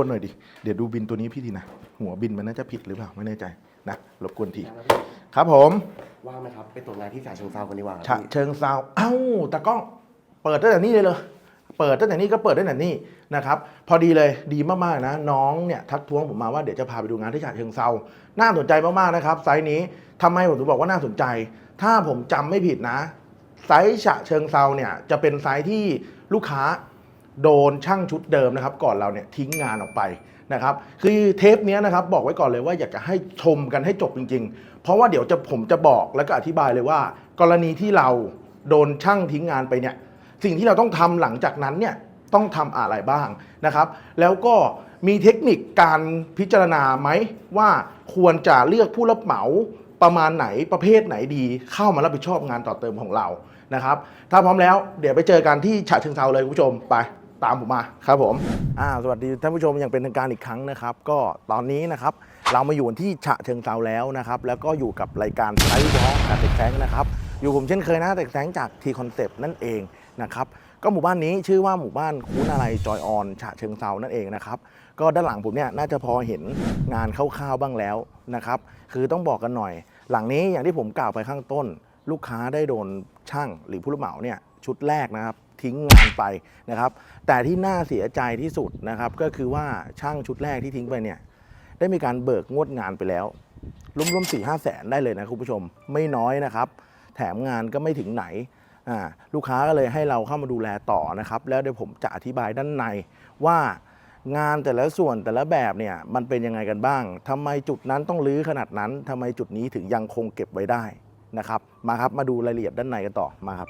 วนหน่อยดิ เดี๋ยวดูบินตัวนี้พี่ทีนะ หัวบินมันน่าจะผิดหรือเปล่าไม่แน่ใจนะรบกวนที ครับผมว่างไหมครับ ไปตรวจงานที่ฉะเชิงเซากันดีกว่าครับฉะพี่เชิงเซาเอ้าตากล้องเปิดตั้งแต่นี้เลยเลยเปิดตั้งแต่นี้ก็เปิดตั้งแต่นี้นะครับพอดีเลยดีมากๆนะ น้องเนี่ยทักท้วงผมมาว่าเดี๋ยวจะพาไปดูงานที่ฉะเชิงเซาน่าสนใจมากๆนะครับไซส์นี้ทำไมผมถึงบอกว่าน่าสนใจ ถ้าผมจำไม่ผิดนะ ไซส์ฉะเชิงเซาเนี่ยจะเป็นไซส์ที่ลูกค้า โดนช่างชุดเดิมนะครับ ก่อนเราเนี่ยทิ้งงานออกไปนะครับ คือเทปนี้นะครับบอกไว้ก่อนเลยว่าอยากจะให้ชมกันให้จบจริง ๆ เพราะว่าเดี๋ยวจะผมจะบอกแล้วก็อธิบายเลยว่า กรณีที่เราโดนช่างทิ้งงานไปเนี่ย สิ่งที่เราต้องทำหลังจากนั้นเนี่ยต้องทำอะไรบ้างนะครับ แล้วก็มีเทคนิคการพิจารณาไหมว่าควรจะเลือกผู้รับเหมาประมาณไหนประเภทไหนดีเข้ามารับผิดชอบงานต่อเติมของเรานะครับ ถ้าพร้อมแล้วเดี๋ยวไปเจอกันที่ฉะเชิงเซาเลยคุณผู้ชมไป ตามผมมาครับผมอ่าสวัสดีท่านผู้ชมอย่างเป็นทางการอีกครั้งนะครับ ก็ตอนนี้นะครับเรามาอยู่ที่ฉะเชิงเซาแล้วนะครับ แล้วก็อยู่กับรายการไซส์วอล์กกับเด็กแฟงนะครับ อยู่ผมเช่นเคยนะเด็กแฟงจากทีคอนเซปต์นั่นเองนะครับก็หมู่บ้านนี้ชื่อว่าหมู่บ้านคูนาลัยจอยออนฉะเชิงเซานั่นเองนะครับก็ด้านหลังผมเนี่ยน่าจะพอเห็นงานคร่าวๆบ้างแล้วนะครับ คือต้องบอกกันหน่อย หลังนี้อย่างที่ผมกล่าวไปข้างต้น ลูกค้าได้โดนช่างหรือผู้รับเหมาเนี่ยชุดแรกนะครับ ทิ้งงานไปนะครับ แต่ที่น่าเสียใจที่สุดนะครับก็คือว่าช่างชุดแรกที่ทิ้งไปเนี่ยได้มีการเบิกงวดงานไปแล้วรวมๆสี่ห้าแสนได้เลยนะคุณผู้ชมไม่น้อยนะครับ แถมงานก็ไม่ถึงไหนลูกค้าก็เลยให้เราเข้ามาดูแลต่อนะครับ แล้วเดี๋ยวผมจะอธิบายด้านในว่างานแต่ละส่วนแต่ละแบบเนี่ยมันเป็นยังไงกันบ้างทำไมจุดนั้นต้องรื้อขนาดนั้นทำไมจุดนี้ถึงยังคงเก็บไว้ได้นะครับ มาครับมาดูรายละเอียดด้านในกันต่อมาครับ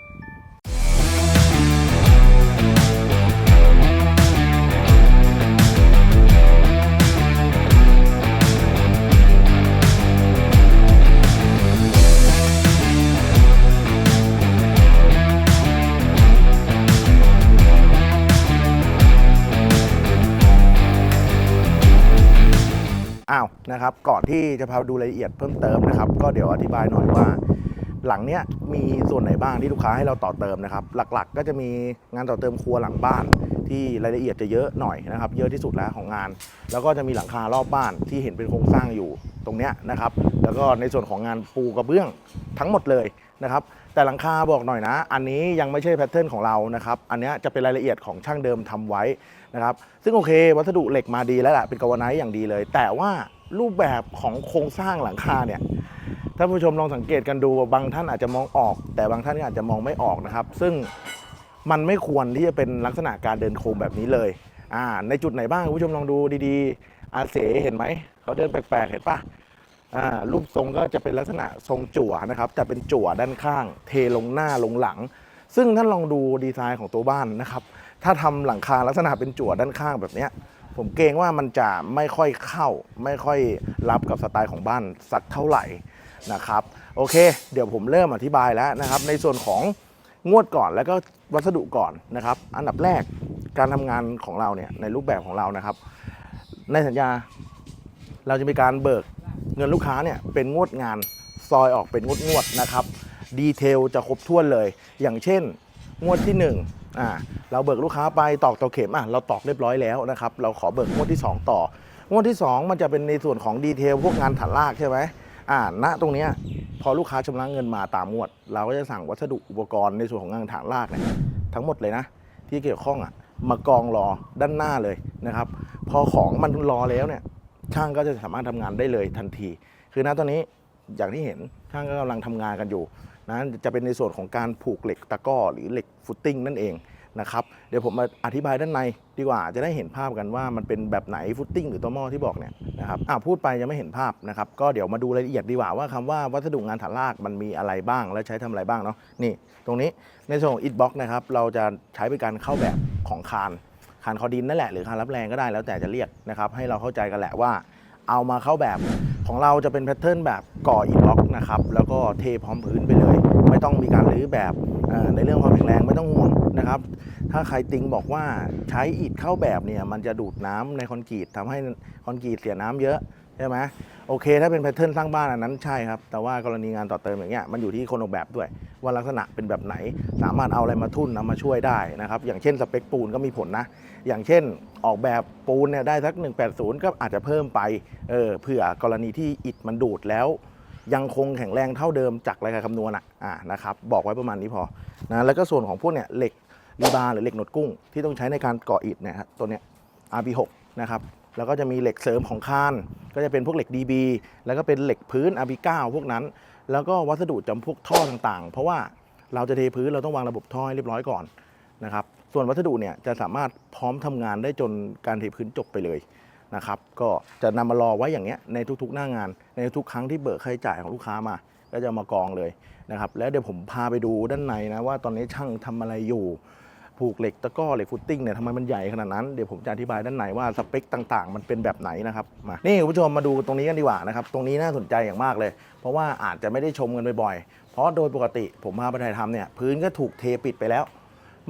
นะครับ ก่อนที่จะพาดูรายละเอียดเพิ่มเติมนะครับ ก็เดี๋ยวอธิบายหน่อยว่า หลังเนี้ยมีส่วนไหนบ้างที่ลูกค้าให้เราต่อเติมนะครับ หลักๆ ก็จะมีงานต่อเติมครัวหลังบ้าน ที่รายละเอียดจะเยอะหน่อยนะครับ เยอะที่สุดแล้วของงาน แล้วก็จะมีหลังคารอบบ้านที่เห็นเป็นโครงสร้างอยู่ตรงเนี้ยนะครับ แล้วก็ในส่วนของงานปูกระเบื้องทั้งหมดเลยนะครับแต่หลังคาบอกหน่อยนะ อันนี้ยังไม่ใช่แพทเทิร์นของเรานะครับ อันนี้จะเป็นรายละเอียดของช่างเดิมทำไว้นะครับ ซึ่งโอเค วัสดุเหล็กมาดีแล้วแหละเป็นกาวไนท์อย่างดีเลย แต่ว่า รูปแบบของโครงสร้างหลังคาเนี่ยท่านผู้ชมลองสังเกตกันดูบางท่านอาจจะมองออก แต่บางท่านก็อาจจะมองไม่ออกนะครับ ซึ่งมันไม่ควรที่จะเป็นลักษณะการเดินโค้งแบบนี้เลยอ่าในจุดไหนบ้างคุณผู้ชมลองดูดีๆ อาเสเห็นไหมเขาเดินแปลกๆเห็นปะอ่ารูปทรงก็จะเป็นลักษณะทรงจั่วนะครับแต่เป็นจั่วด้านข้าง เทลงหน้าลงหลัง ซึ่งท่านลองดูดีไซน์ของตัวบ้านนะครับ ถ้าทำหลังคาลักษณะเป็นจั่วด้านข้างแบบเนี้ย ผมเกรงว่ามันจะไม่ค่อยเข้า ไม่ค่อยรับกับสไตล์ของบ้านสักเท่าไหร่นะครับโอเค เดี๋ยวผมเริ่มอธิบายแล้วนะครับ ในส่วนของงวดก่อนแล้วก็วัสดุก่อนนะครับ อันดับแรกการทำงานของเราเนี่ยในรูปแบบของเรานะครับ ในสัญญาเราจะมีการเบิกเงินลูกค้าเนี่ยเป็นงวดงานซอยออกเป็นงวดงวดนะครับดีเทลจะครบถ้วนเลย อย่างเช่น งวดที่ 1 อ่าเราเบิกลูกค้าไปตอกเตาเข็มอะเราตอกเรียบร้อยแล้วนะครับเราขอเบิกงวดที่ 2 ต่องวดที่ 2 มันจะเป็นในส่วนของดีเทลพวกงานฐานรากใช่ไหมอ่าณตรงเนี้ยพอลูกค้าชำระเงินมาตามงวด เราก็จะสั่งวัสดุอุปกรณ์ในส่วนของงานฐานรากเนี่ยทั้งหมดเลยนะ ที่เกี่ยวข้องอะมากองรอด้านหน้าเลยนะครับ พอของมันรอแล้วเนี่ยช่างก็จะสามารถทำงานได้เลยทันที คือณตอนนี้อย่างที่เห็นช่างก็กำลังทำงานกันอยู่ นะจะเป็นในส่วนของการผูกเหล็กตะก้อหรือเหล็กฟุตติ้งนั่นเองนะครับเดี๋ยวผมมาอธิบายด้านในดีกว่าจะได้เห็นภาพกันว่ามันเป็นแบบไหนฟุตติ้งหรือตัวหม้อที่บอกเนี่ยนะครับอ่าพูดไปยังไม่เห็นภาพนะครับก็เดี๋ยวมาดูรายละเอียดดีกว่าว่าคำว่าวัสดุงานฐานรากมันมีอะไรบ้าง และใช้ทำอะไรบ้างเนาะนี่ ตรงนี้ในส่วนของอิฐบล็อกนะครับเราจะใช้เป็นการเข้าแบบของคานคานคอดินนั่นแหละหรือคานรับแรงก็ได้แล้วแต่จะเรียกนะครับให้เราเข้าใจกันแหละว่า เอามาเข้าแบบ ของเราจะเป็นแพทเทิร์นแบบก่ออิฐบล็อกนะครับแล้วก็เทพร้อมพื้นไปเลย ไม่ต้องมีการรื้อแบบในเรื่องความแข็งแรงไม่ต้องห่วงนะครับ ถ้าใครติงบอกว่าใช้อิฐเข้าแบบเนี่ยมันจะดูดน้ำในคอนกรีตทำให้คอนกรีตเสียน้ำเยอะ ใช่ไหมโอเค ถ้าเป็นแพทเทิร์นสร้างบ้านอันนั้นใช่ครับ แต่ว่ากรณีงานต่อเติมอย่างเงี้ยมันอยู่ที่คนออกแบบด้วย ว่าลักษณะเป็นแบบไหน สามารถเอาอะไรมาทุ่นนำมาช่วยได้นะครับอย่างเช่นสเปคปูนก็มีผลนะ อย่างเช่นออกแบบปูนเนี่ยได้สัก 180 ก็อาจจะเพิ่มไปเออเผื่อกรณีที่อิฐมันดูดแล้ว ยังคงแข็งแรงเท่าเดิมจากรายการคำนวณอะอ่านะครับบอกไว้ประมาณนี้พอนะแล้วก็ส่วนของพวกเนี่ยเหล็กรีบาร์หรือเหล็กหนวดกุ้ง ที่ต้องใช้ในการก่ออิฐเนี่ยตัวเนี้ย RB6 นะครับ แล้วก็จะมีเหล็กเสริมของคาน ก็จะเป็นพวกเหล็ก DB แล้วก็เป็นเหล็กพื้น RB9 พวกนั้น แล้วก็วัสดุจำพวกท่อต่างๆ เพราะว่าเราจะเทพื้นเราต้องวางระบบท่อให้เรียบร้อยก่อนนะครับ ส่วนวัสดุเนี่ยจะสามารถพร้อมทำงานได้จนการเทพื้นจบไปเลยนะครับ ก็จะนำมารอไว้อย่างเงี้ยในทุกๆ หน้างาน ในทุกครั้งที่เบิกค่าใช้จ่ายของลูกค้ามา ก็จะมากองเลยนะครับ แล้วเดี๋ยวผมพาไปดูด้านในนะว่าตอนนี้ช่างทำอะไรอยู่ ผูกเหล็กตะก้อเหล็กฟุตติ้งเนี่ยทำไมมันใหญ่ขนาดนั้นเดี๋ยวผมจะอธิบายด้านในว่าสเปคต่างๆ มันเป็นแบบไหนนะครับมานี่คุณผู้ชมมาดูตรงนี้กันดีกว่านะครับตรงนี้น่าสนใจอย่างมากเลย เพราะว่าอาจจะไม่ได้ชมกันบ่อยๆเพราะโดยปกติผมพาไปถ่ายทำเนี่ยพื้นก็ถูกเทปิดไปแล้ว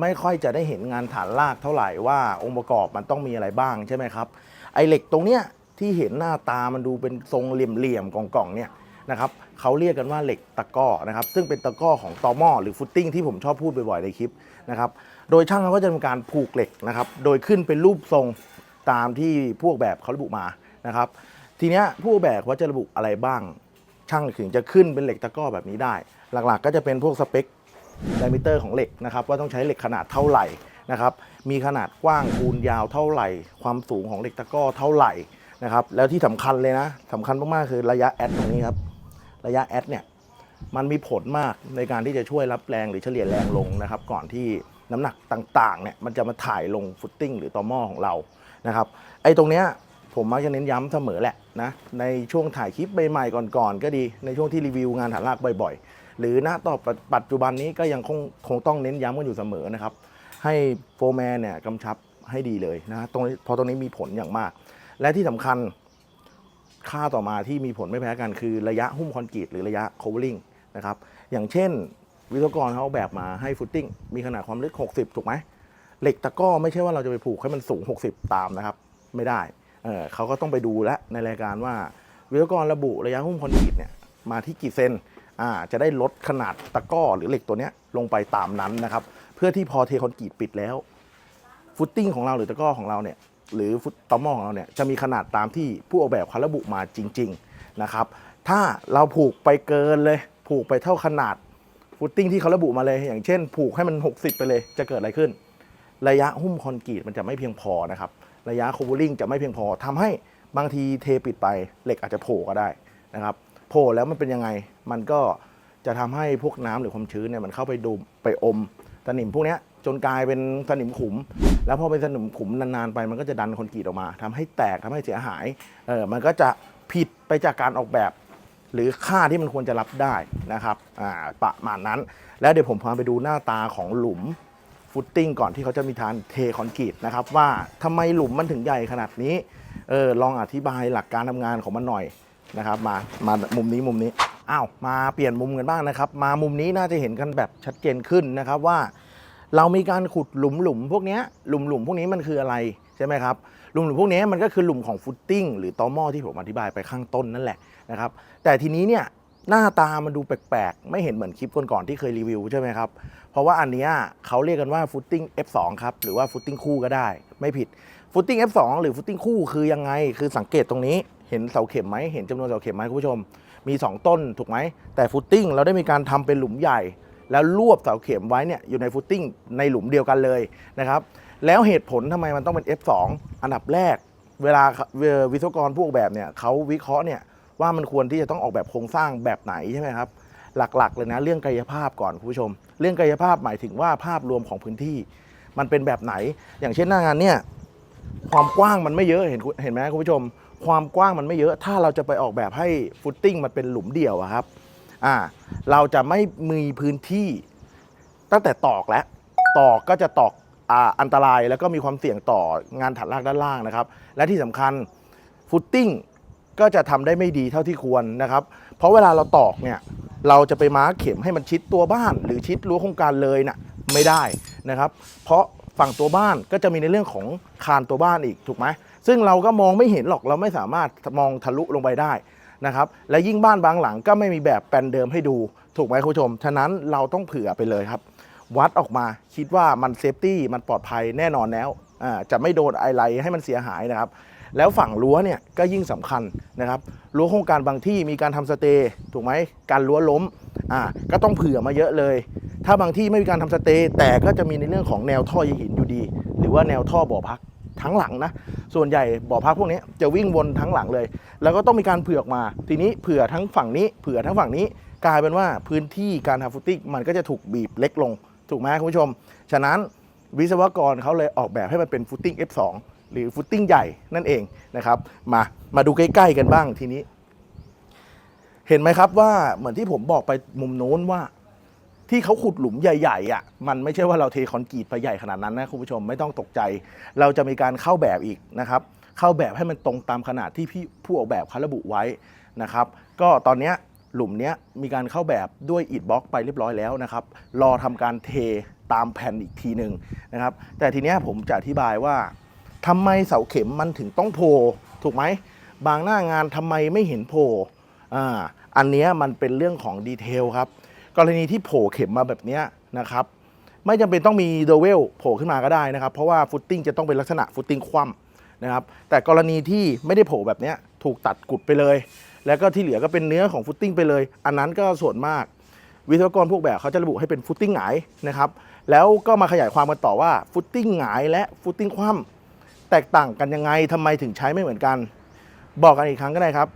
ไม่ค่อยจะได้เห็นงานฐานรากเท่าไหร่ว่าองค์ประกอบมันต้องมีอะไรบ้างใช่ไหมครับ ไอเหล็กตรงเนี้ยที่เห็นหน้าตามันดูเป็นทรงเหลี่ยมๆกล่องๆเนี่ยนะครับเขาเรียกกันว่าเหล็กตะก้อนะครับซึ่งเป็นตะก้อของตอหม้อหรือฟุตติ้งที่ผมชอบพูดบ่อยๆในคลิปนะครับ โดยช่างเขาก็จะทำการผูกเหล็กนะครับ โดยขึ้นเป็นรูปทรงตามที่พวกแบบเขาระบุมานะครับ ทีเนี้ยผู้แบบว่าจะระบุอะไรบ้าง ช่างถึงจะขึ้นเป็นเหล็กตะกร้อแบบนี้ได้ หลักๆ ก็จะเป็นพวกสเปคไดมิเตอร์ของเหล็กนะครับ ว่าต้องใช้เหล็กขนาดเท่าไหร่นะครับ มีขนาดกว้างคูณยาวเท่าไหร่ ความสูงของเหล็กตะกร้อเท่าไหร่นะครับ แล้วที่สำคัญเลยนะสำคัญมากๆคือระยะแอดตรงนี้ครับ ระยะแอดเนี่ยมันมีผลมากในการที่จะช่วยรับแรงหรือเฉลี่ยแรงลงนะครับ ก่อนที่ น้ำหนักต่างๆเนี่ยมันจะมาถ่ายลงฟุตติ้งหรือต่อหม้อของเรานะครับไอ้ตรงเนี้ยผมมักจะเน้นย้ำเสมอแหละนะในช่วงถ่ายคลิปใหม่ๆก่อนๆก็ดีในช่วงที่รีวิวงานฐานรากบ่อย ๆ หรือณต่อปัจจุบันนี้ก็ยังคงคงต้องเน้นย้ำกันอยู่เสมอนะครับให้โฟร์แมนเนี่ยกำชับให้ดีเลยนะตรงนี้พอตรงนี้มีผลอย่างมาก และที่สำคัญค่าต่อมาที่มีผลไม่แพ้กันคือระยะหุ้มคอนกรีตหรือระยะ covering นะครับอย่างเช่น วิศวกรเขาออกแบบมาให้ฟุตติ้งมีขนาดความลึก 60 ถูกไหมเหล็กตะก้อไม่ใช่ว่าเราจะไปผูกให้มันสูง 60 ตามนะครับ ไม่ได้เเขาก็ต้องไปดูแลในรายการว่า วิศวกรระบุระยะหุ้มคอนกรีตเนี่ยมาที่กี่เซนจะได้ลดขนาดตะก้อหรือเหล็กตัวนี้ลงไปตามนั้นนะครับ เพื่อที่พอเทคอนกรีตปิดแล้ว ฟุตติ้งของเราหรือตะก้อของเราเนี่ยหรือฟุตตอหมอของเราเนี่ยจะมีขนาดตามที่ผู้ออกแบบเขาระบุมาจริง ๆนะครับ ถ้าเราผูกไปเกินเลย ผูกไปเท่าขนาด ฟุตติ้งที่เขาระบุมาเลย อย่างเช่น ผูกให้มัน 60 ไปเลย จะเกิดอะไรขึ้น ระยะหุ้มคอนกรีตมันจะไม่เพียงพอนะครับ ระยะโคเวอริ่งจะไม่เพียงพอทำให้บางทีเทปิดไปเหล็กอาจจะโผล่ก็ได้นะครับ โผล่แล้วมันเป็นยังไง มันก็จะทำให้พวกน้ำหรือความชื้นเนี่ยมันเข้าไปดูไปอมสนิมพวกนี้จนกลายเป็นสนิมขุม แล้วพอเป็นสนิมขุมนานๆไปมันก็จะดันคอนกรีตออกมาทำให้แตกทำให้เสียหายเออมันก็จะผิดไปจากการออกแบบ หรือค่าที่มันควรจะรับได้นะครับประมาณนั้น แล้วเดี๋ยวผมพาไปดูหน้าตาของหลุมฟุตติ้งก่อนที่เขาจะมีทานเทคอนกรีตนะครับว่าทำไมหลุมมันถึงใหญ่ขนาดนี้เออลองอธิบายหลักการทำงานของมันหน่อยนะครับ มามามุมนี้มุมนี้อ้าวมาเปลี่ยนมุมกันบ้างนะครับ มามุมนี้น่าจะเห็นกันแบบชัดเจนขึ้นนะครับว่า เรามีการขุดหลุมหลุมพวกนี้หลุมหลุมพวกนี้มันคืออะไรใช่ไหมครับ หลุมหลุมพวกนี้มันก็คือหลุมของฟุตติ้งหรือตอหม้อที่ผมอธิบายไปข้างต้นนั่นแหละนะครับแต่ทีนี้เนี่ยหน้าตามันดูแปลกๆ ไม่เห็นเหมือนคลิปก่อนๆที่เคยรีวิวใช่ไหมครับ เพราะว่าอันนี้เขาเรียกกันว่าฟุตติ้ง F2 ครับ หรือว่าฟุตติ้งคู่ก็ได้ ไม่ผิดฟุตติ้ง F2 หรือฟุตติ้งคู่คือยังไง คือสังเกตตรงนี้เห็นเสาเข็มไหมเห็นจำนวนเสาเข็มไหมคุณผู้ชม มี 2 ต้นถูกไหม แต่ฟุตติ้งเราได้มีการทำเป็นหลุมใหญ่ แล้วรวบเสาเข็มไว้เนี่ยอยู่ในฟุตติ้งในหลุมเดียวกันเลยนะครับ แล้วเหตุผลทำไมมันต้องเป็น F2 อันดับแรก เวลาวิศวกรผู้ออกแบบเนี่ยเขาวิเคราะห์เนี่ยว่ามันควรที่จะต้องออกแบบโครงสร้างแบบไหนใช่ไหมครับ หลักๆเลยนะเรื่องกายภาพก่อนคุณผู้ชม เรื่องกายภาพหมายถึงว่าภาพรวมของพื้นที่ มันเป็นแบบไหน อย่างเช่นหน้างานเนี่ยความกว้างมันไม่เยอะเห็นเห็นไหมคุณผู้ชม ความกว้างมันไม่เยอะถ้าเราจะไปออกแบบให้ฟุตติ้งมันเป็นหลุมเดี่ยวอะครับอ่าเราจะไม่มีพื้นที่ตั้งแต่ตอกแล้วตอกก็จะตอก อันตรายแล้วก็มีความเสี่ยงต่องานถัดลากด้านล่างนะครับ และที่สำคัญฟุตติ้งก็จะทำได้ไม่ดีเท่าที่ควรนะครับ เพราะเวลาเราตอกเนี่ยเราจะไปมาร์คเข็มให้มันชิดตัวบ้าน หรือชิดรั้วโครงการเลยน่ะไม่ได้นะครับ เพราะฝั่งตัวบ้านก็จะมีในเรื่องของคานตัวบ้านอีกถูกไหมซึ่งเราก็มองไม่เห็นหรอกเราไม่สามารถมองทะลุลงไปได้นะครับ และยิ่งบ้านบางหลังก็ไม่มีแบบแปลนเดิมให้ดู ถูกไหมคุณผู้ชม ฉะนั้นเราต้องเผื่อไปเลยครับ วัดออกมา คิดว่ามันเซฟตี้มันปลอดภัยแน่นอนแล้วจะไม่โดนอะไรให้มันเสียหายนะครับ แล้วฝั่งรั้วเนี่ยก็ยิ่งสำคัญนะครับรั้วโครงการบางที่มีการทำสเตย์ถูกไหมการรั้วล้มอ่าก็ต้องเผื่อมาเยอะเลย ถ้าบางที่ไม่มีการทำสเตย์แต่ก็จะมีในเรื่องของแนวท่อยหินอยู่ดี หรือว่าแนวท่อบ่อพักทั้งหลังนะ ส่วนใหญ่บ่อพักพวกนี้จะวิ่งวนทั้งหลังเลย แล้วก็ต้องมีการเผื่อออกมา ทีนี้เผื่อทั้งฝั่งนี้ เผื่อทั้งฝั่งนี้ กลายเป็นว่าพื้นที่การทำฟุตติ้งมันก็จะถูกบีบเล็กลง ถูกไหมคุณผู้ชม ฉะนั้นวิศวกรเขาเลยออกแบบให้มันเป็นฟุตติ้ง F2 หรือฟุตติ้งใหญ่นั่นเองนะครับ มามาดูใกล้ ๆ กันบ้างทีนี้ เห็นไหมครับว่าเหมือนที่ผมบอกไปมุมโน้นว่า ที่เขาขุดหลุมใหญ่ๆอะมันไม่ใช่ว่าเราเทคอนกรีตไปใหญ่ขนาดนั้นนะคุณผู้ชมไม่ต้องตกใจ เราจะมีการเข้าแบบอีกนะครับ เข้าแบบให้มันตรงตามขนาดที่พี่ผู้ออกแบบเขาระบุไว้นะครับ ก็ตอนเนี้ย หลุมนี้มีการเข้าแบบด้วยอิฐบล็อกไปเรียบร้อยแล้วนะครับ รอทำการเทตามแผ่นอีกทีหนึ่งนะครับ แต่ทีนี้ผมจะอธิบายว่าทำไมเสาเข็มมันถึงต้องโผล่ถูกไหม บางหน้างานทำไมไม่เห็นโผล่อ่าอันนี้มันเป็นเรื่องของดีเทลครับ กรณีที่โผล่เข็มมาแบบนี้นะครับ ไม่จำเป็นต้องมีโดเวลโผล่ขึ้นมาก็ได้นะครับ เพราะว่าฟุตติ้งจะต้องเป็นลักษณะฟุตติ้งคว่ำนะครับ แต่กรณีที่ไม่ได้โผล่แบบนี้ถูกตัดกุดไปเลย แล้วก็ที่เหลือก็เป็นเนื้อของฟุตติ้งไปเลย อันนั้นก็ส่วนมาก วิศวกรพวกแบบเขาจะระบุให้เป็นฟุตติ้งหงายนะครับ แล้วก็มาขยายความกันต่อว่าฟุตติ้งหงายและฟุตติ้งคว่ำแตกต่างกันยังไงทำไมถึงใช้ไม่เหมือนกัน บอกกันอีกครั้งก็ได้ครับ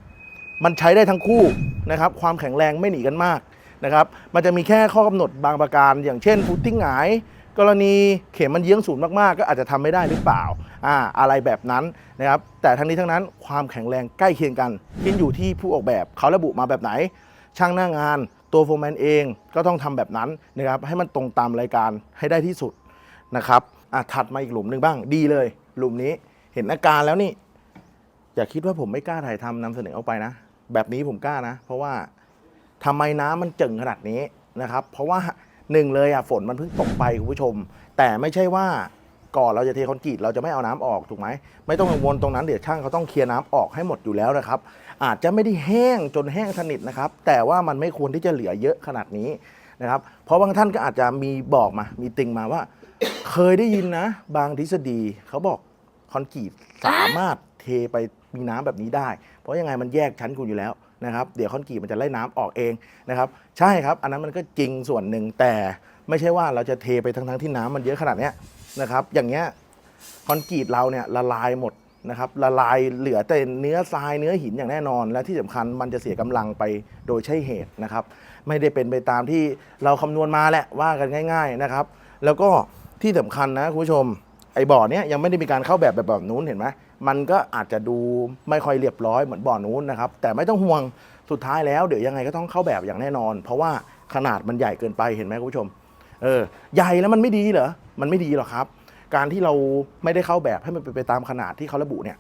มันใช้ได้ทั้งคู่นะครับ ความแข็งแรงไม่หนีกันมากนะครับ มันจะมีแค่ข้อกำหนดบางประการ อย่างเช่นฟุตติ้งหงาย กรณีเข็มมันเยื้องศูนย์มากๆ ก็อาจจะทำไม่ได้หรือเปล่าอ่าอะไรแบบนั้นนะครับแต่ทั้งนี้ทั้งนั้นความแข็งแรงใกล้เคียงกันขึ้นอยู่ที่ผู้ออกแบบเขาระบุมาแบบไหน ช่างหน้างานตัวโฟร์แมนเองก็ต้องทำแบบนั้นนะครับให้มันตรงตามรายการให้ได้ที่สุดนะครับอะถัดมาอีกหลุมหนึ่งบ้างดีเลย หลุมนี้เห็นอาการแล้วนี่ อย่าคิดว่าผมไม่กล้าถ่ายทำนำเสนอออกไปนะ แบบนี้ผมกล้านะ เพราะว่าทำไมน้ำมันเจิ่งขนาดนี้นะครับ เพราะว่า หนึ่งเลยอะฝนมันเพิ่งตกไปคุณผู้ชม แต่ไม่ใช่ว่าก่อนเราจะเทคอนกรีตเราจะไม่เอาน้ำออกถูกไหมไม่ต้องกังวลตรงนั้นเดี๋ยวช่างเขาต้องเคลียร์น้ำออกให้หมดอยู่แล้วนะครับ อาจจะไม่ได้แห้งจนแห้งสนิทนะครับ แต่ว่ามันไม่ควรที่จะเหลือเยอะขนาดนี้นะครับ เพราะบางท่านก็อาจจะมีบอกมา มีติงมาว่า เคยได้ยินนะ บางทฤษฎีเขาบอกคอนกรีตสามารถเทไปมีน้ำแบบนี้ได้ เพราะยังไงมันแยกชั้นคุณอยู่แล้วนะครับเดี๋ยวคอนกรีตมันจะไล่น้ำออกเองนะครับใช่ครับ อันนั้นมันก็จริงส่วนหนึ่งแต่ไม่ใช่ว่าเราจะเทไปทั้งๆที่น้ำมันเยอะขนาดนี้นะครับอย่างเงี้ยคอนกรีตเราเนี่ยละลายหมดนะครับละลายเหลือแต่เนื้อทรายเนื้อหินอย่างแน่นอน และที่สำคัญมันจะเสียกำลังไปโดยใช่เหตุนะครับไม่ได้เป็นไปตามที่เราคำนวณมาแหละว่ากันง่าย ๆนะครับ แล้วก็ที่สำคัญนะคุณผู้ชมไอ้บ่อเนี้ยยังไม่ได้มีการเข้าแบบแบบแบบนู้นเห็นไหม มันก็อาจจะดูไม่ค่อยเรียบร้อยเหมือนบ่อนู้นนะครับ แต่ไม่ต้องห่วงสุดท้ายแล้วเดี๋ยวยังไงก็ต้องเข้าแบบอย่างแน่นอน เพราะว่าขนาดมันใหญ่เกินไปเห็นไหมคุณผู้ชม เออ ใหญ่แล้วมันไม่ดีเหรอ มันไม่ดีหรอกครับ การที่เราไม่ได้เข้าแบบให้มันเป็นไปตามขนาดที่เขาระบุเนี่ย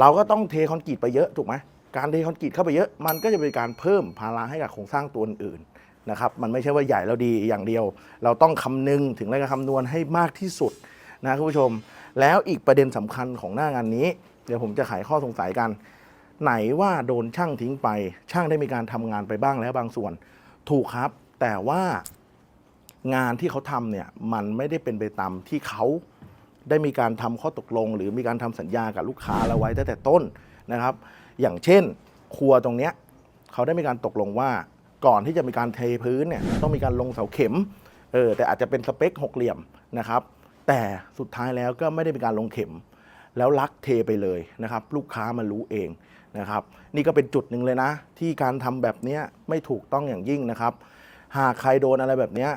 เราก็ต้องเทคอนกรีตไปเยอะถูกไหมการเทคอนกรีตเข้าไปเยอะ มันก็จะเป็นการเพิ่มภาระให้กับโครงสร้างตัวอื่นนะครับ มันไม่ใช่ว่าใหญ่แล้วดีอย่างเดียว เราต้องคำนึงถึงรายการคำนวณให้มากที่สุดนะคุณผู้ชม แล้วอีกประเด็นสำคัญของหน้างานนี้ เดี๋ยวผมจะไขข้อสงสัยกัน ไหนว่าโดนช่างทิ้งไป ช่างได้มีการทำงานไปบ้างแล้วบางส่วน ถูกครับ แต่ว่างานที่เขาทำเนี่ยมันไม่ได้เป็นไปตามที่เขาได้มีการทำข้อตกลง หรือมีการทำสัญญากับลูกค้าเราไว้ตั้งแต่ต้นนะครับ อย่างเช่น ครัวตรงเนี้ยเขาได้มีการตกลงว่าก่อนที่จะมีการเทพื้นเนี่ยต้องมีการลงเสาเข็มเออแต่อาจจะเป็นสเปคหกเหลี่ยมนะครับ แต่สุดท้ายแล้วก็ไม่ได้มีการลงเข็ม แล้วลักเทไปเลยนะครับ ลูกค้ามารู้เองนะครับ นี่ก็เป็นจุดหนึ่งเลยนะ ที่การทำแบบนี้ไม่ถูกต้องอย่างยิ่งนะครับ หากใครโดนอะไรแบบนี้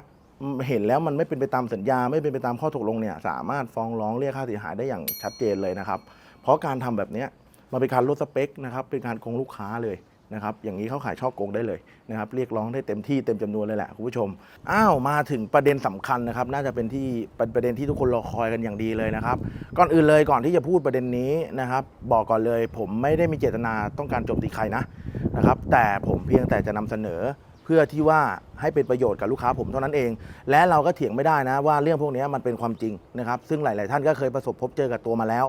เห็นแล้วมันไม่เป็นไปตามสัญญา ไม่เป็นไปตามข้อตกลงเนี่ยสามารถฟ้องร้องเรียกค่าเสียหายได้อย่างชัดเจนเลยนะครับ เพราะการทำแบบนี้มันเป็นการลดสเปคนะครับเป็นการโกงลูกค้าเลย นะครับอย่างนี้เขาขายช่อโกงได้เลยนะครับเรียกร้องได้เต็มที่เต็มจำนวนเลยแหละคุณผู้ชมอ้าวมาถึงประเด็นสำคัญนะครับน่าจะเป็นที่เป็นประเด็นที่ทุกคนรอคอยกันอย่างดีเลยนะครับก่อนอื่นเลยก่อนที่จะพูดประเด็นนี้นะครับบอกก่อนเลย ผมไม่ได้มีเจตนาต้องการโจมตีใครนะนะครับแต่ผมเพียงแต่จะนำเสนอเพื่อที่ว่าให้เป็นประโยชน์กับลูกค้าผมเท่านั้นเอง และเราก็เถียงไม่ได้นะว่าเรื่องพวกนี้มันเป็นความจริงนะครับ ซึ่งหลาย ๆ ท่านก็เคยประสบพบเจอกับตัวมาแล้ว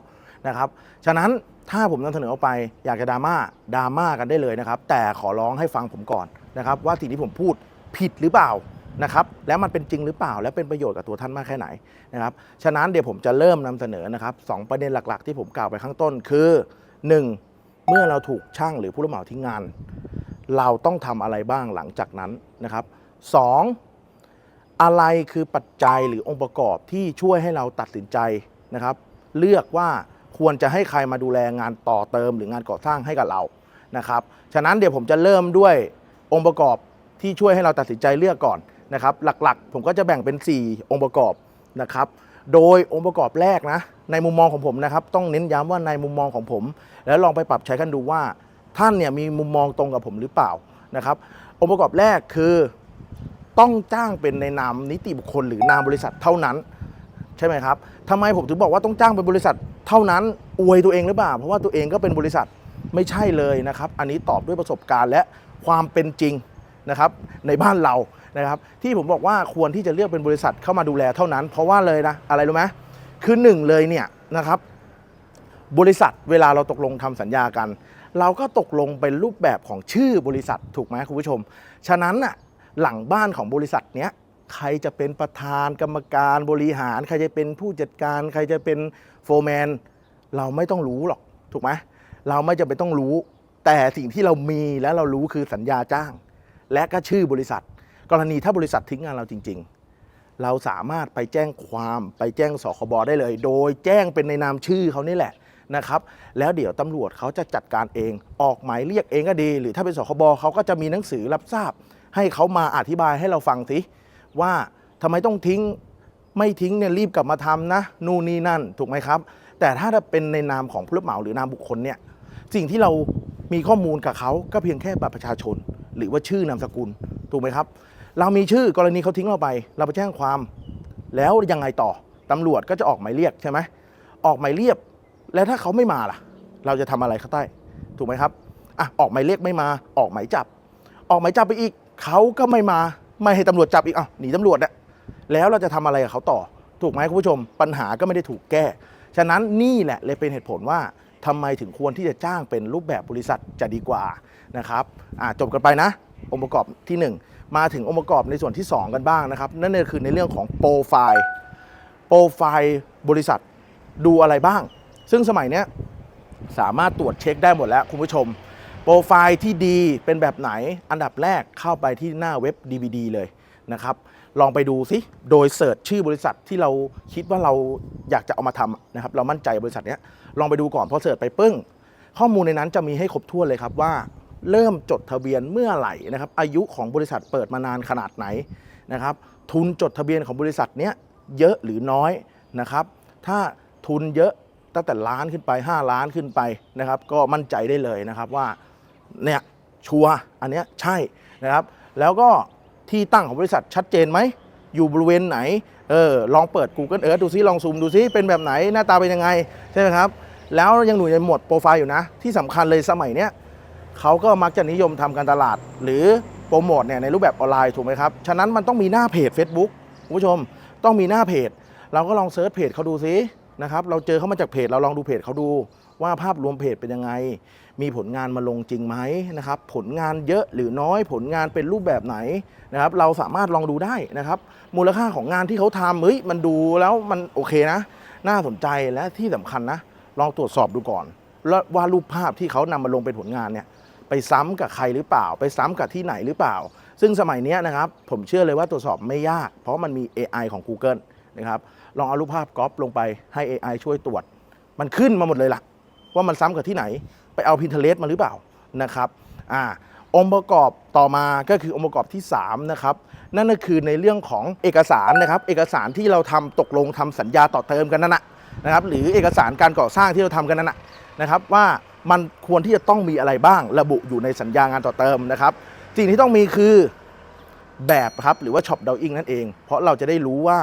นะครับ ฉะนั้นถ้าผมนำเสนอออกไปอยากจะดราม่าดราม่ากันได้เลยนะครับ แต่ขอร้องให้ฟังผมก่อนนะครับ ว่าสิ่งที่ผมพูดผิดหรือเปล่านะครับ แล้วมันเป็นจริงหรือเปล่า และเป็นประโยชน์กับตัวท่านมากแค่ไหนนะครับ ฉะนั้นเดี๋ยวผมจะเริ่มนำเสนอนะครับสองประเด็นหลักๆ ที่ผมกล่าวไปข้างต้นคือ 1. เมื่อเราถูกช่างหรือผู้รับเหมาทิ้งงาน เราต้องทำอะไรบ้างหลังจากนั้นนะครับ 2. อะไรคือปัจจัยหรือองค์ประกอบที่ช่วยให้เราตัดสินใจนะครับ เลือกว่า ควรจะให้ใครมาดูแลงานต่อเติมหรืองานก่อสร้างให้กับเรานะครับ ฉะนั้นเดี๋ยวผมจะเริ่มด้วยองค์ประกอบที่ช่วยให้เราตัดสินใจเลือกก่อนนะครับ หลักๆ ผมก็จะแบ่งเป็น 4 องค์ประกอบนะครับ โดยองค์ประกอบแรกนะ ในมุมมองของผมนะครับ ต้องเน้นย้ำว่าในมุมมองของผม แล้วลองไปปรับใช้กันดูว่าท่านเนี่ยมีมุมมองตรงกับผมหรือเปล่านะครับ องค์ประกอบแรกคือ ต้องจ้างเป็นในนามนิติบุคคลหรือนามบริษัทเท่านั้น ใช่ไหมครับทำไมผมถึงบอกว่าต้องจ้างเป็นบริษัทเท่านั้นอวยตัวเองหรือเปล่า เพราะว่าตัวเองก็เป็นบริษัทไม่ใช่เลยนะครับ อันนี้ตอบด้วยประสบการณ์และความเป็นจริงนะครับในบ้านเรานะครับ ที่ผมบอกว่าควรที่จะเลือกเป็นบริษัทเข้ามาดูแลเท่านั้น เพราะว่าเลยนะอะไรรู้ไหมคือหนึ่งเลยเนี่ยนะครับ บริษัทเวลาเราตกลงทำสัญญากัน เราก็ตกลงเป็นรูปแบบของชื่อบริษัทถูกไหมคุณผู้ชม ฉะนั้นน่ะหลังบ้านของบริษัทเนี้ย ใครจะเป็นประธานกรรมการบริหาร ใครจะเป็นผู้จัดการ ใครจะเป็นโฟร์แมน เราไม่ต้องรู้หรอก ถูกไหมเราไม่จำเป็นต้องรู้ แต่สิ่งที่เรามีและเรารู้คือสัญญาจ้าง และก็ชื่อบริษัท กรณีถ้าบริษัททิ้งงานเราจริง ๆ เราสามารถไปแจ้งความไปแจ้งสคบได้เลย โดยแจ้งเป็นในนามชื่อเขานี่แหละนะครับแล้วเดี๋ยวตำรวจเขาจะจัดการเอง ออกหมายเรียกเองก็ดี หรือถ้าเป็นสคบเขาก็จะมีหนังสือรับทราบ ให้เขามาอธิบายให้เราฟังสิ ว่าทำไมต้องทิ้งไม่ทิ้งเนี่ยรีบกลับมาทำนะนู่นนี่นั่นถูกไหมครับ แต่ถ้าเป็นในนามของผู้รับเหมาหรือนามบุคคลเนี่ยสิ่งที่เรามีข้อมูลกับเขาก็เพียงแค่บัตรประชาชน หรือว่าชื่อนามสกุลถูกไหมครับ เรามีชื่อกรณีเขาทิ้งเราไป เราไปแจ้งความ แล้วยังไงต่อตำรวจก็จะออกหมายเรียกใช่ไหมออกหมายเรียกแล้วถ้าเขาไม่มาล่ะ เราจะทำอะไรเขาใต้ถูกไหมครับอะออกหมายเรียกไม่มาออกหมายจับ ออกหมายจับไปอีกเขาก็ไม่มา ไม่ให้ตำรวจจับอีกอะหนีตำรวจอะแล้วเราจะทำอะไรกับเขาต่อ ถูกไหมคุณผู้ชม ปัญหาก็ไม่ได้ถูกแก้ ฉะนั้นนี่แหละเลยเป็นเหตุผลว่าทำไมถึงควรที่จะจ้างเป็นรูปแบบบริษัทจะดีกว่านะครับอะจบกันไปนะ องค์ประกอบที่ 1 มาถึงองค์ประกอบในส่วนที่ 2 กันบ้างนะครับ นั่นก็คือในเรื่องของโปรไฟล์โปรไฟล์บริษัทดูอะไรบ้าง ซึ่งสมัยเนี้ยสามารถตรวจเช็คได้หมดแล้วคุณผู้ชม โปรไฟล์ที่ดีเป็นแบบไหนอันดับแรกเข้าไปที่หน้าเว็บ DVD เลยนะครับ ลองไปดูซิโดยเสิร์ชชื่อบริษัทที่เราคิดว่าเราอยากจะเอามาทำนะครับ เรามั่นใจบริษัทนี้ลองไปดูก่อนพอเสิร์ชไปปึ้ง ข้อมูลในนั้นจะมีให้ครบถ้วนเลยครับว่า เริ่มจดทะเบียนเมื่อไหร่นะครับ อายุของบริษัทเปิดมานานขนาดไหนนะครับ ทุนจดทะเบียนของบริษัทนี้เยอะหรือน้อยนะครับ ถ้าทุนเยอะตั้งแต่ล้านขึ้นไป 5 ล้านขึ้นไปนะครับ ก็มั่นใจได้เลยนะครับว่า เนี่ยชัวอันเนี้ยใช่นะครับ แล้วก็ที่ตั้งของบริษัทชัดเจนไหม อยู่บริเวณไหนเออลองเปิด Google Earth ดูซิลองซูมดูซิเป็นแบบไหนหน้าตาเป็นยังไง ใช่ไหมครับ แล้วยังอยู่ในหมดโปรไฟล์อยู่นะ ที่สำคัญเลยสมัยเนี้ยเขาก็มักจะนิยมทำการตลาด หรือโปรโมทเนี่ยในรูปแบบออนไลน์ถูกไหมครับ ฉะนั้นมันต้องมีหน้าเพจ Facebook คุณผู้ชมต้องมีหน้าเพจ เราก็ลองเซิร์ชเพจเขาดูซินะครับเราเจอเขามาจากเพจเราลองดูเพจเขาดู ว่าภาพรวมเพจเป็นยังไง มีผลงานมาลงจริงไหมนะครับ ผลงานเยอะหรือน้อยผลงานเป็นรูปแบบไหนนะครับ เราสามารถลองดูได้นะครับ มูลค่าของงานที่เขาทำเฮ้ยมันดูแล้วมันโอเคนะ น่าสนใจและที่สำคัญนะ ลองตรวจสอบดูก่อน แล้วว่ารูปภาพที่เขานำมาลงเป็นผลงานเนี่ยไปซ้ำกับใครหรือเปล่า ไปซ้ำกับที่ไหนหรือเปล่า ซึ่งสมัยเนี้ยนะครับ ผมเชื่อเลยว่าตรวจสอบไม่ยาก เพราะมันมี AI ของ Google นะครับ ลองเอารูปภาพก๊อปลงไปให้ AI ช่วยตรวจ มันขึ้นมาหมดเลยล่ะ ว่ามันซ้ำกับที่ไหน ไปเอา Pinterest มาหรือเปล่านะครับอ่าองค์ประกอบต่อมาก็คือองค์ประกอบที่3นะครับนั่นก็คือในเรื่องของเอกสารนะครับ เอกสารที่เราทำตกลงทำสัญญาต่อเติมกันนั่นนะนะครับ หรือเอกสารการก่อสร้างที่เราทำกันนั่นนะนะครับว่ามันควรที่จะต้องมีอะไรบ้างระบุอยู่ในสัญญางานต่อเติมนะครับสิ่งที่ต้องมีคือแบบครับหรือว่าช็อปดาวอิงนั่นเอง เพราะเราจะได้รู้ว่า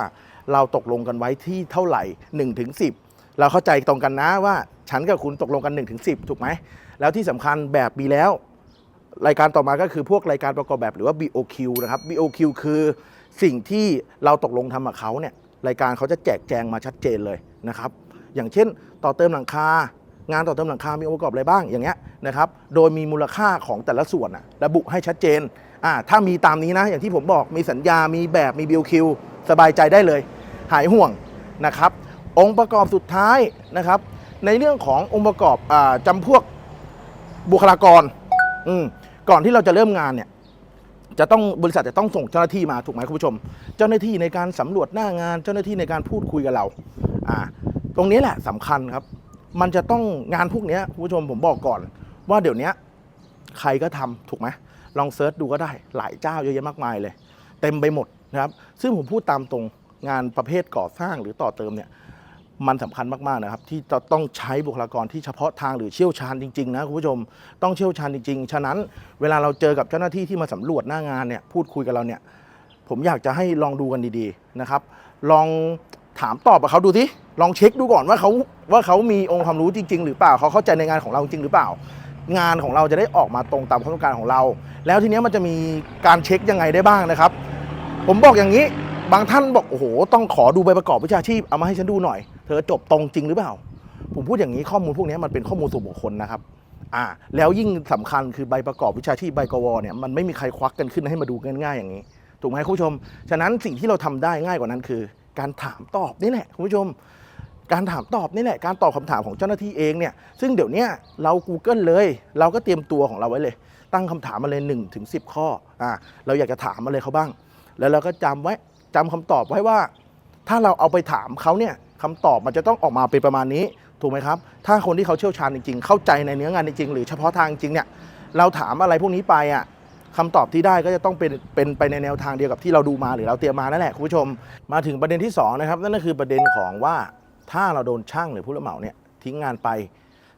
เราตกลงกันไว้ที่เท่าไหร่1ถึง10 เราเข้าใจตรงกันนะว่า ฉันกับคุณตกลงกัน1ถึง10ถูกไหม แล้วที่สำคัญแบบมีแล้ว รายการต่อมาก็คือพวกรายการประกอบแบบหรือว่า BOQ นะครับ BOQ คือสิ่งที่เราตกลงทำกับเขาเนี่ยรายการเขาจะแจกแจงมาชัดเจนเลยนะครับ อย่างเช่น ต่อเติมหลังคางานต่อเติมหลังคา มีองค์ประกอบอะไรบ้างอย่างเงี้ยนะครับ โดยมีมูลค่าของแต่ละส่วนระบุให้ชัดเจนอ่าถ้ามีตามนี้นะ อย่างที่ผมบอกมีสัญญา มีแบบ มี BOQ สบายใจได้เลย หายห่วงนะครับ องค์ประกอบสุดท้ายนะครับ ในเรื่องขององค์ประกอบอาจำพวกบุคลากร อืก่อนที่เราจะเริ่มงานเนี่ย จะต้องบริษัทจะต้องส่งเจ้าหน้าที่มาถูกไหมคุณผู้ชม เจ้าหน้าที่ในการสำรวจหน้างาน เจ้าหน้าที่ในการพูดคุยกับเรา อ่า ตรงนี้แหละสำคัญครับ มันจะต้องงานพวกนี้คุณผู้ชมผมบอกก่อน ว่าเดี๋ยวนี้ใครก็ทำถูกไหมลองเซิร์ชดูก็ได้หลายเจ้าเยอะแยะมากมายเลย เต็มไปหมดนะครับ ซึ่งผมพูดตามตรงงานประเภทก่อสร้างหรือต่อเติมเนี่ย มันสำคัญมากๆนะครับ ที่จะต้องใช้บุคลากรที่เฉพาะทางหรือเชี่ยวชาญจริงๆนะคุณผู้ชมต้องเชี่ยวชาญจริงๆ ฉะนั้นเวลาเราเจอกับเจ้าหน้าที่ที่มาสำรวจหน้างานเนี่ยพูดคุยกับเราเนี่ยผมอยากจะให้ลองดูกันดีๆนะครับ ลองถามตอบกับเขาดูสิลองเช็คดูก่อนว่าเขาว่าเขามีองค์ความรู้จริง ๆ หรือเปล่าเขาเข้าใจในงานของเราจริงหรือเปล่า งานของเราจะได้ออกมาตรงตามความต้องการของเรา แล้วทีนี้มันจะมีการเช็คยังไงได้บ้างนะครับ ผมบอกอย่างนี้บางท่านบอกโอ้โหต้องขอดูใบประกอบวิชาชีพเอามาให้ฉันดูหน่อย เธอจบตรงจริงหรือเปล่า ผมพูดอย่างนี้ข้อมูลพวกนี้มันเป็นข้อมูลส่วนบุคคลนะครับอ่าแล้วยิ่งสำคัญคือใบประกอบวิชาชีพใบกวเนี่ยมันไม่มีใครควักกันขึ้นให้มาดูง่ายๆอย่างนี้ถูกไหมคุณผู้ชม ฉะนั้นสิ่งที่เราทำได้ง่ายกว่านั้นคือ การถามตอบนี่แหละคุณผู้ชม การถามตอบนี่แหละการตอบคำถามของเจ้าหน้าที่เองเนี่ยซึ่งเดี๋ยวนี้เรา Google เลย เราก็เตรียมตัวของเราไว้เลย ตั้งคำถามมาเลย1ถึง10ข้ออ่าเราอยากจะถามมาเลยเขาบ้าง แล้วเราก็จำไว้จำคำตอบไว้ว่า ถ้าเราเอาไปถามเขาเนี่ย คำตอบมันจะต้องออกมาเป็นประมาณนี้ถูกไหมครับ ถ้าคนที่เขาเชี่ยวชาญจริงๆ เข้าใจในเนื้องานจริงๆ หรือเฉพาะทางจริงเนี่ย เราถามอะไรพวกนี้ไปอะคำตอบที่ได้ก็จะต้องเป็นเป็นไปในแนวทางเดียวกับที่เราดูมาหรือเราเตรียมมานั่นแหละคุณผู้ชม มาถึงประเด็นที่สองนะครับนั่นก็คือประเด็นของว่าถ้าเราโดนช่างหรือผู้รับเหมาเนี่ยทิ้งงานไป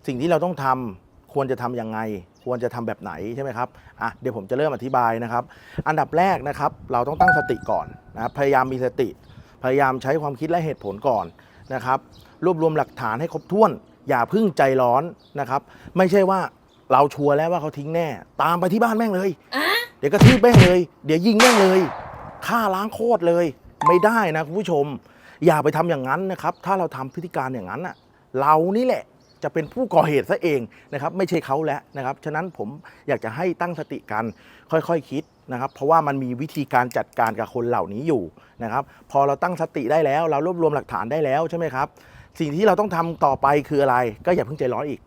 สิ่งที่เราต้องทำควรจะทำยังไง ควรจะทำแบบไหนใช่ไหมครับอะเดี๋ยวผมจะเริ่มอธิบายนะครับ อันดับแรกนะครับ เราต้องตั้งสติก่อนนะพยายามมีสติ พยายามใช้ความคิดและเหตุผลก่อน นะครับรวบรวมหลักฐานให้ครบถ้วน อย่าเพึ่งใจร้อนนะครับ ไม่ใช่ว่าเราชัวร์แล้วว่าเขาทิ้งแน่ ตามไปที่บ้านแม่งเลย เดี๋ยวกระทืบแม่งเลย เดี๋ยวยิงแม่งเลยฆ่าล้างโคตรเลย ไม่ได้นะคุณผู้ชม อย่าไปทำอย่างนั้นนะครับ ถ้าเราทำพฤติการอย่างนั้นอะเรานี่แหละจะเป็นผู้ก่อเหตุซะเองนะครับ ไม่ใช่เขาแล้วนะครับ ฉะนั้นผมอยากจะให้ตั้งสติกันค่อยๆคคิด นะครับเพราะว่ามันมีวิธีการจัดการกับคนเหล่านี้อยู่นะครับ พอเราตั้งสติได้แล้ว เรารวบรวมหลักฐานได้แล้วใช่ไหมครับ สิ่งที่เราต้องทำต่อไปคืออะไร ก็อย่าเพิ่งใจร้อนอีก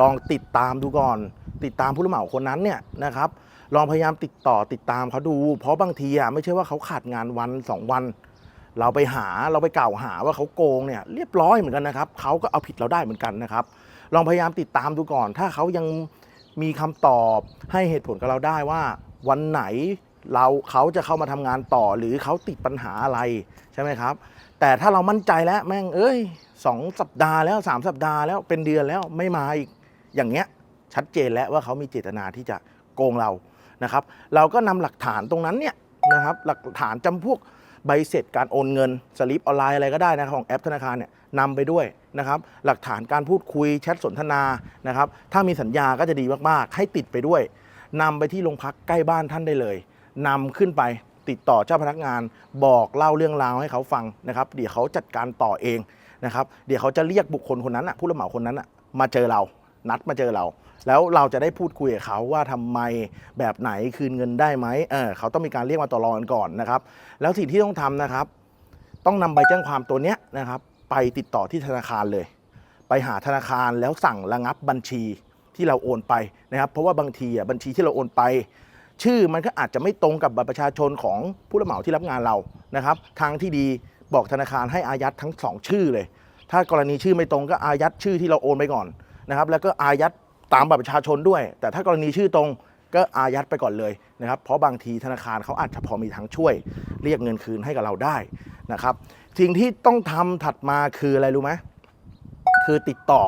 ลองติดตามดูก่อน ติดตามผู้รับเหมาคนนั้นเนี่ยนะครับ ลองพยายามติดต่อติดตามเขาดู เพราะบางทีอะไม่ใช่ว่าเขาขาดงานวันสองวัน เราไปหาเราไปกล่าวหาว่าเขาโกงเนี่ยเรียบร้อยเหมือนกันนะครับเขาก็เอาผิดเราได้เหมือนกันนะครับ ลองพยายามติดตามดูก่อน ถ้าเขายังมีคำตอบให้เหตุผลกับเราได้ว่า วันไหนเราเขาจะเข้ามาทำงานต่อหรือเขาติดปัญหาอะไรใช่ไหมครับ แต่ถ้าเรามั่นใจแล้วแม่งเอ้ยสองสัปดาห์แล้วสามสัปดาห์แล้วเป็นเดือนแล้วไม่มาอีกอย่างเงี้ยชัดเจนแล้วว่าเขามีเจตนาที่จะโกงเรานะครับ เราก็นำหลักฐานตรงนั้นเนี่ยนะครับหลักฐานจำพวกใบเสร็จการโอนเงินสลิปออนไลน์อะไรก็ได้นะของแอปธนาคารเนี่ยนำไปด้วยนะครับ หลักฐานการพูดคุยแชทสนทนานะครับ ถ้ามีสัญญาก็จะดีมาก ๆ ให้ติดไปด้วย นำไปที่โรงพักใกล้บ้านท่านได้เลยนำขึ้นไปติดต่อเจ้าพนักงานบอกเล่าเรื่องราวให้เขาฟังนะครับ เดี๋ยวเขาจัดการต่อเองนะครับ เดี๋ยวเขาจะเรียกบุคคลคนนั้นอะผู้รับเหมาคนนั้นอะมาเจอเรา นัดมาเจอเรา แล้วเราจะได้พูดคุยกับเขาว่าทำไมแบบไหนคืนเงินได้ไหมเออเขาต้องมีการเรียกมาต่อรองกันก่อนนะครับ แล้วสิ่งที่ต้องทำนะครับ ต้องนำใบแจ้งความตัวเนี้ยนะครับ ไปติดต่อที่ธนาคารเลย ไปหาธนาคารแล้วสั่งระงับบัญชี ที่เราโอนไปนะครับ เพราะว่าบางทีอะบัญชีที่เราโอนไป ชื่อมันก็อาจจะไม่ตรงกับบัตรประชาชนของผู้รับเหมาที่รับงานเรานะครับ ทางที่ดีบอกธนาคารให้อายัดทั้งสองชื่อเลย ถ้ากรณีชื่อไม่ตรงก็อายัดชื่อที่เราโอนไปก่อนนะครับ แล้วก็อายัดตามบัตรประชาชนด้วย แต่ถ้ากรณีชื่อตรงก็อายัดไปก่อนเลยนะครับ เพราะบางทีธนาคารเขาอาจจะพอมีทางช่วย เรียกเงินคืนให้กับเราได้นะครับ สิ่งที่ต้องทำถัดมาคืออะไรรู้ไหมคือติดต่อ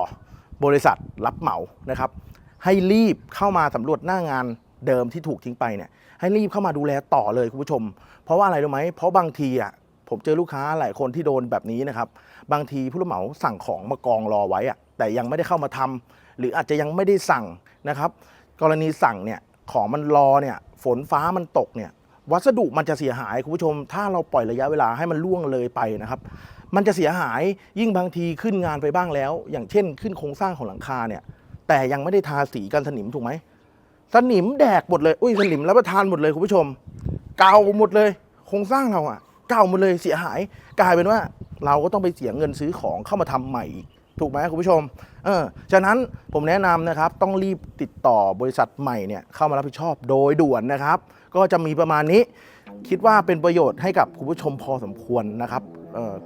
บริษัทรับเหมานะครับ ให้รีบเข้ามาสำรวจหน้างานเดิมที่ถูกทิ้งไปเนี่ยให้รีบเข้ามาดูแลต่อเลยคุณผู้ชม เพราะว่าอะไรรู้ไหมเพราะบางทีอะผมเจอลูกค้าหลายคนที่โดนแบบนี้นะครับ บางทีผู้รับเหมาสั่งของมากองรอไว้อะแต่ยังไม่ได้เข้ามาทำหรืออาจจะยังไม่ได้สั่งนะครับ กรณีสั่งเนี่ยของมันรอเนี่ยฝนฟ้ามันตกเนี่ยวัสดุมันจะเสียหายคุณผู้ชม ถ้าเราปล่อยระยะเวลาให้มันล่วงเลยไปนะครับ มันจะเสียหายยิ่งบางทีขึ้นงานไปบ้างแล้ว อย่างเช่น ขึ้นโครงสร้างของหลังคาเนี่ย แต่ยังไม่ได้ทาสีกันสนิมถูกไหมสนิมแดกหมดเลยอุ้ยสนิมรับประทานหมดเลยคุณผู้ชม เก่าหมดเลยโครงสร้างเราอะเก่าหมดเลยเสียหาย กลายเป็นว่าเราก็ต้องไปเสียเงินซื้อของเข้ามาทำใหม่อีกถูกไหมคุณผู้ชม เออ ฉะนั้นผมแนะนำนะครับ ต้องรีบติดต่อบริษัทใหม่เนี่ยเข้ามารับผิดชอบโดยด่วนนะครับ ก็จะมีประมาณนี้ คิดว่าเป็นประโยชน์ให้กับคุณผู้ชมพอสมควรนะครับ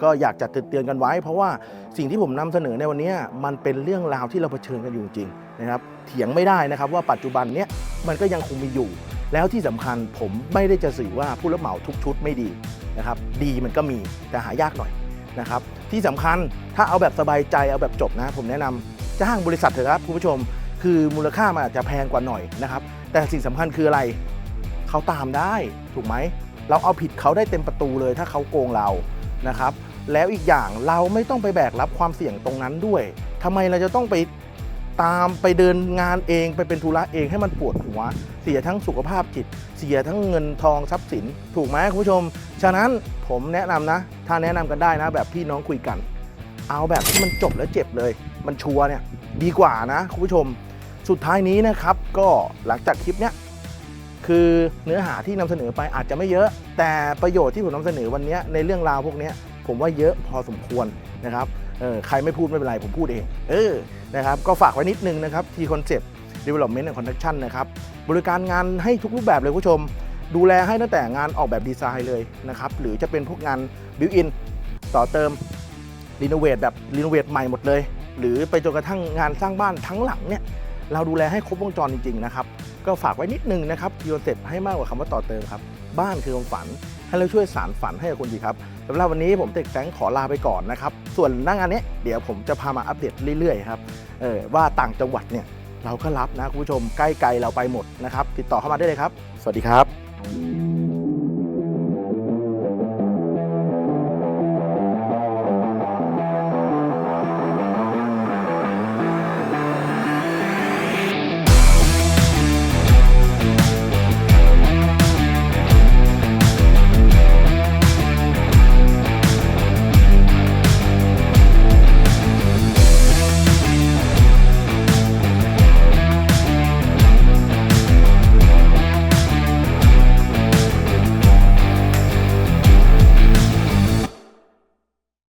ก็อยากจะเตือนกันไว้ เพราะว่าสิ่งที่ผมนำเสนอในวันนี้มันเป็นเรื่องราวที่เราเผชิญกันอยู่จริงนะครับเถียงไม่ได้นะครับว่าปัจจุบันเนี้ยมันก็ยังคงมีอยู่ แล้วที่สำคัญผมไม่ได้จะสื่อว่าผู้รับเหมาทุกชุดไม่ดีนะครับดีมันก็มีแต่หายากหน่อยนะครับที่สำคัญถ้าเอาแบบสบายใจเอาแบบจบนะ ผมแนะนำจ้างบริษัทเถอะครับคุณผู้ชม คือมูลค่ามันอาจจะแพงกว่าหน่อยนะครับแต่สิ่งสำคัญคืออะไรเขาตามได้ถูกไหมเราเอาผิดเขาได้เต็มประตูเลยถ้าเขาโกงเรา นะครับ แล้วอีกอย่างเราไม่ต้องไปแบกรับความเสี่ยงตรงนั้นด้วยทำไมเราจะต้องไปตามไปเดินงานเองไปเป็นธุระเองให้มันปวดหัว เสียทั้งสุขภาพจิต เสียทั้งเงินทองทรัพย์สิน ถูกไหมคุณผู้ชม ฉะนั้นผมแนะนำนะ ถ้าแนะนำกันได้นะ แบบพี่น้องคุยกัน เอาแบบที่มันจบแล้วเจ็บเลย มันชัวร์เนี่ยดีกว่านะคุณผู้ชม สุดท้ายนี้นะครับ ก็หลังจากคลิปเนี้ย คือเนื้อหาที่นำเสนอไปอาจจะไม่เยอะ แต่ประโยชน์ที่ผมนำเสนอวันนี้ในเรื่องราวพวกนี้ผมว่าเยอะพอสมควรนะครับเออใครไม่พูดไม่เป็นไรผมพูดเอง เออนะครับก็ฝากไว้นิดนึงนะครับทีคอนเซ็ปต์ development and construction นะครับบริการงานให้ทุกรูปแบบเลยคุณผู้ชม ดูแลให้ตั้งแต่งานออกแบบดีไซน์เลยนะครับหรือจะเป็นพวกงาน built in ต่อเติมรีโนเวทแบบรีโนเวทใหม่หมดเลย หรือไปจนกระทั่งงานสร้างบ้านทั้งหลังเนี่ย เราดูแลให้ครบวงจรจริงๆนะครับ ก็ฝากไว้นิดนึงนะครับพีโอเซ็ตให้มากกว่าคำว่าต่อเติมครับ บ้านคือความฝัน ให้เราช่วยสารฝันให้กับคนดีครับสำหรับวันนี้ผมเต็กแสงขอลาไปก่อนนะครับ ส่วนหน้างานนี้เดี๋ยวผมจะพามาอัปเดตเรื่อยๆครับเออว่าต่างจังหวัดเนี่ยเราก็รับนะคุณผู้ชมใกล้ๆเราไปหมดนะครับ ติดต่อเข้ามาได้เลยครับ สวัสดีครับ